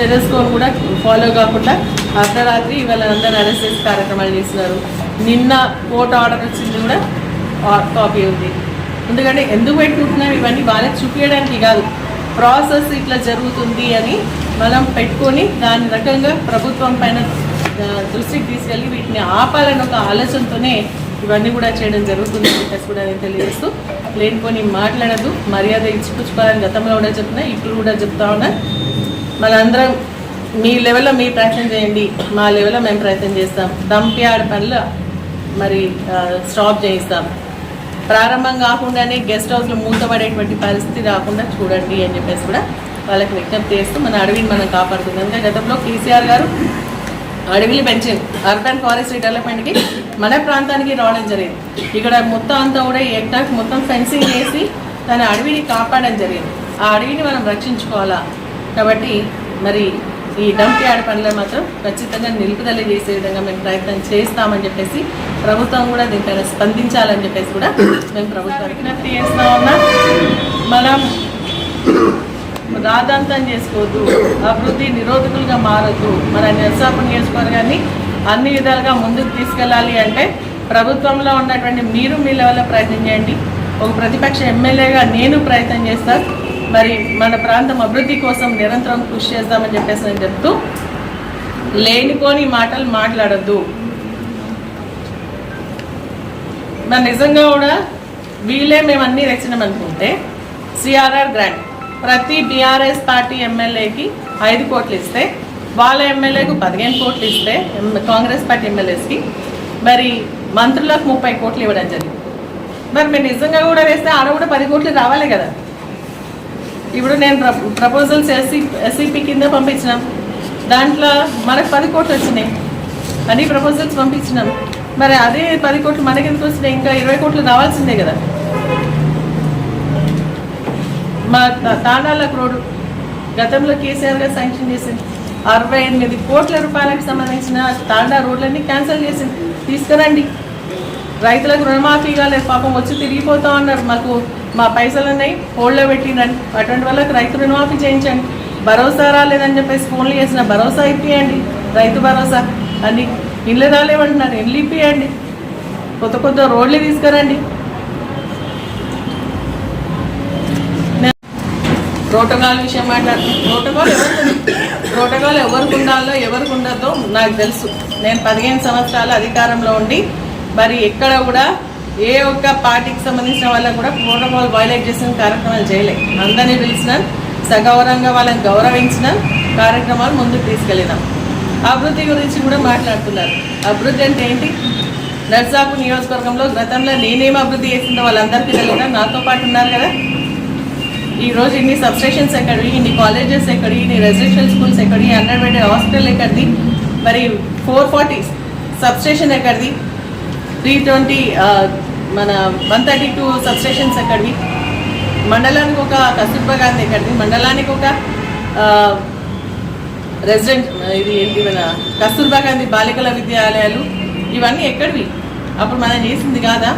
స్టెటస్కోన్ కూడా ఫాలో కాకుండా అర్ధరాత్రి ఇవాళ అందరు అరెస్ట్ చేసి కార్యక్రమాలు చేస్తున్నారు. నిన్న కోర్టు ఆర్డర్ వచ్చింది కూడా కాపీ ఉంది. ఎందుకంటే ఎందుకు పెట్టుకుంటున్నాం? ఇవన్నీ వాళ్ళకి చూపించడానికి కాదు. ప్రాసెస్ ఇట్లా జరుగుతుంది అని మనం పెట్టుకొని దాని రకంగా ప్రభుత్వం పైన దృష్టికి తీసుకెళ్ళి వీటిని ఆపాలని ఒక ఆలోచనతోనే ఇవన్నీ కూడా చేయడం జరుగుతుంది. అని చెప్పేసి కూడా నేను తెలియజేస్తూ లేనిపోని మాట్లాడదు మర్యాద ఇచ్చిపుచ్చుకోవాలని గతంలో కూడా చెప్తున్నా ఇప్పుడు కూడా చెప్తా ఉన్నా. మనందరం మీ లెవెల్లో మీరు ప్రయత్నం చేయండి. మా లెవెల్లో మేము ప్రయత్నం చేస్తాం. దంప్యాడ్ పనులు మరి స్టాప్ చేయిస్తాం. ప్రారంభం కాకుండానే గెస్ట్ హౌస్లో మూతపడేటువంటి పరిస్థితి రాకుండా చూడండి అని చెప్పేసి కూడా వాళ్ళకి విజ్ఞప్తి చేస్తూ మన అడవిని మనం కాపాడుతుంది అందుకే గతంలో కేసీఆర్ గారు అడవిని పెంచింది అర్బన్ ఫారెస్ట్ డెవలప్మెంట్కి మన ప్రాంతానికి రావడం జరిగింది. ఇక్కడ మొత్తం అంతా కూడా ఎక్టాక్ మొత్తం ఫెన్సింగ్ వేసి తన అడవిని కాపాడడం జరిగింది. ఆ అడవిని మనం రక్షించుకోవాలా? కాబట్టి మరి ఈ డంప్ యార్డ్ పనులు మాత్రం ఖచ్చితంగా నిలుపుదల చేసే విధంగా మేము ప్రయత్నం చేస్తామని చెప్పేసి ప్రభుత్వం కూడా దీనిపైన స్పందించాలని చెప్పేసి కూడా మేము ప్రభుత్వానికి విజ్ఞప్తి చేస్తా ఉన్నా. మనం రాదంతం చేసుకోవద్దు అభివృద్ధి నిరోధకులుగా మారద్దు. మన నర్సాపూర్ నియోజకవర్గాన్ని అన్ని విధాలుగా ముందుకు తీసుకెళ్ళాలి అంటే ప్రభుత్వంలో ఉన్నటువంటి మీరు మీ లెవెల్లో ప్రయత్నం చేయండి. ఒక ప్రతిపక్ష ఎమ్మెల్యేగా నేను ప్రయత్నం చేస్తాను మరి మన ప్రాంతం అభివృద్ధి కోసం నిరంతరం కృషి చేస్తామని చెప్పేసి నేను చెప్తూ లేనిపోని మాటలు మాట్లాడద్దు. మరి నిజంగా కూడా వీళ్ళే మేము అన్నీ తెచ్చినాం అనుకుంటే సిఆర్ఆర్ గ్రాంట్ ప్రతి బీఆర్ఎస్ పార్టీ ఎమ్మెల్యేకి ఐదు కోట్లు ఇస్తే వాళ్ళ ఎమ్మెల్యేకు పదిహేను కోట్లు ఇస్తే కాంగ్రెస్ పార్టీ ఎమ్మెల్యేస్కి మరి మంత్రులకు ముప్పై కోట్లు ఇవ్వడం జరిగింది. మరి మీరు నిజంగా కూడా వేస్తే ఆడ కూడా పది కోట్లు రావాలి కదా. ఇప్పుడు నేను ప్ర- ప్రపోజల్స్ ఎస్సీ ఎస్సీపీ కింద పంపించినాం. దాంట్లో మనకు పది కోట్లు వచ్చినాయి. అన్ని ప్రపోజల్స్ పంపించినాం. మరి అదే పది కోట్లు మనకెందుకు వచ్చినాయి? ఇంకా ఇరవై కోట్లు రావాల్సిందే కదా. మా తాండాలకు రోడ్డు గతంలో కేసీఆర్ గారు శాంక్షన్ చేసింది. అరవై ఎనిమిది కోట్ల రూపాయలకు సంబంధించిన తాండా రోడ్లన్నీ క్యాన్సిల్ చేసింది. తీసుకురండి. రైతులకు రుణమాఫీ కాలేదు పాపం వచ్చి తిరిగిపోతా ఉన్నారు మాకు మా పైసలు ఉన్నాయి హోల్డ్లో పెట్టిందని అటువంటి వాళ్ళకి రైతు రుణమాఫీ చేయించండి. భరోసా రాలేదని చెప్పేసి ఫోన్లు చేసిన భరోసా ఇప్పియండి. రైతు భరోసా. అని ఇల్లు రాలేమంటున్నారు ఇళ్ళు ఇప్పియండి. కొత్త కొత్త రోడ్లు తీసుకురండి. ప్రోటోకాల్ విషయం మాట్లాడుతున్నాను ప్రోటోకాల్ ఎవరికి ప్రోటోకాల్ ఎవరికి ఉండాలో ఎవరికి ఉండదో నాకు తెలుసు. నేను పదిహేను సంవత్సరాల అధికారంలో ఉండి మరి ఎక్కడ కూడా ఏ ఒక్క పార్టీకి సంబంధించిన వాళ్ళకు కూడా ప్రోటోకాల్ వైలేట్ చేసిన కార్యక్రమాలు చేయలేం. అందరినీ పిలిచినాం సగౌరవంగా వాళ్ళని గౌరవించిన కార్యక్రమాలు ముందుకు తీసుకెళ్ళినాం. అభివృద్ధి గురించి కూడా మాట్లాడుతున్నారు. అభివృద్ధి అంటే ఏంటి? నర్సాపు నియోజకవర్గంలో గతంలో నేనేం అభివృద్ధి చేసిందో వాళ్ళందరికీ తెలియదా? నాతో పాటు ఉన్నారు కదా. ఈరోజు ఇన్ని సబ్స్టేషన్స్ ఎక్కడి ఇన్ని కాలేజెస్ ఎక్కడి ఇన్ని రెసిడెన్షియల్ స్కూల్స్ ఎక్కడి అండర్ బెడ్ హాస్పిటల్ ఎక్కడిది? మరి ఫోర్ ఫార్టీ సబ్స్టేషన్ ఎక్కడిది? త్రీ ట్వంటీ మన వన్ థర్టీ టూ సబ్స్టేషన్స్ అక్కడివి మండలానికి ఒక కస్తూర్బా గాంధీ ఎక్కడిది? మండలానికి ఒక రెసిడెంట్ ఇది ఏంటి మన కస్తూర్బా గాంధీ బాలికల విద్యాలయాలు ఇవన్నీ ఎక్కడివి? అప్పుడు మనం చేసింది కాదా?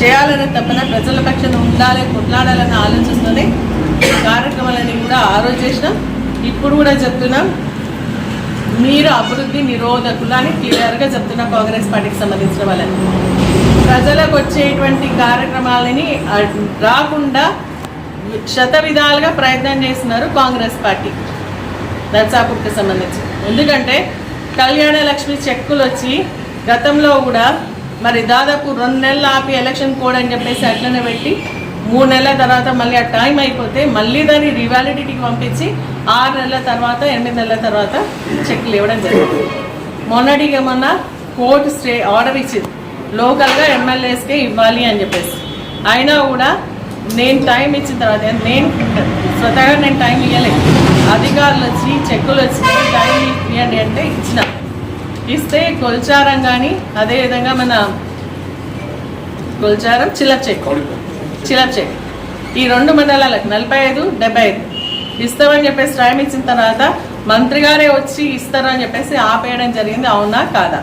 చేయాలనే తప్పన ప్రజల పక్షాన ఉండాలి కొట్లాడాలన్న ఆలోచిస్తూనే కార్యక్రమాలన్నీ కూడా ఆ రోజు చేసినాం. ఇప్పుడు కూడా చెప్తున్నాం. మీరు అభివృద్ధి నిరోధకులు అని క్లియర్గా చెప్తున్న కాంగ్రెస్ పార్టీకి సంబంధించిన వాళ్ళని. ప్రజలకు వచ్చేటువంటి కార్యక్రమాలని రాకుండా శత విధాలుగా ప్రయత్నం చేస్తున్నారు కాంగ్రెస్ పార్టీ. నర్సాపూర్కి సంబంధించి. ఎందుకంటే కళ్యాణ లక్ష్మి చెక్కులు వచ్చి గతంలో కూడా మరి దాదాపు రెండు నెలలు ఆపి ఎలక్షన్ కోడ్ అని చెప్పేసి అట్లనే పెట్టి మూడు నెలల తర్వాత మళ్ళీ ఆ టైం అయిపోతే మళ్ళీ దాన్ని రివాలిడిటీకి పంపించి ఆరు నెలల తర్వాత ఎనిమిది నెలల తర్వాత చెక్లు ఇవ్వడం జరిగింది. మొన్నటికి మొన్న కోర్టు స్టే ఆర్డర్ ఇచ్చింది. లోకల్గా ఎమ్మెల్యేస్కే ఇవ్వాలి అని చెప్పేసి. అయినా కూడా నేను టైం ఇచ్చిన తర్వాత నేను స్వతహాగా నేను టైం ఇవ్వలేదు అధికారులు వచ్చి చెక్కులు వచ్చి టైం ఇవ్వండి అంటే ఇచ్చిన. ఇస్తే కొల్చారం కానీ అదేవిధంగా మన కొల్చారం చిల్లర చెక్కు చిలప్ ఈ రెండు మండలాలకు నలభై ఐదు డెబ్బై ఐదు. ఇస్తామని చెప్పేసి టైం ఇచ్చిన తర్వాత మంత్రి గారే వచ్చి ఇస్తారని చెప్పేసి ఆపేయడం జరిగింది అవునా కాదా?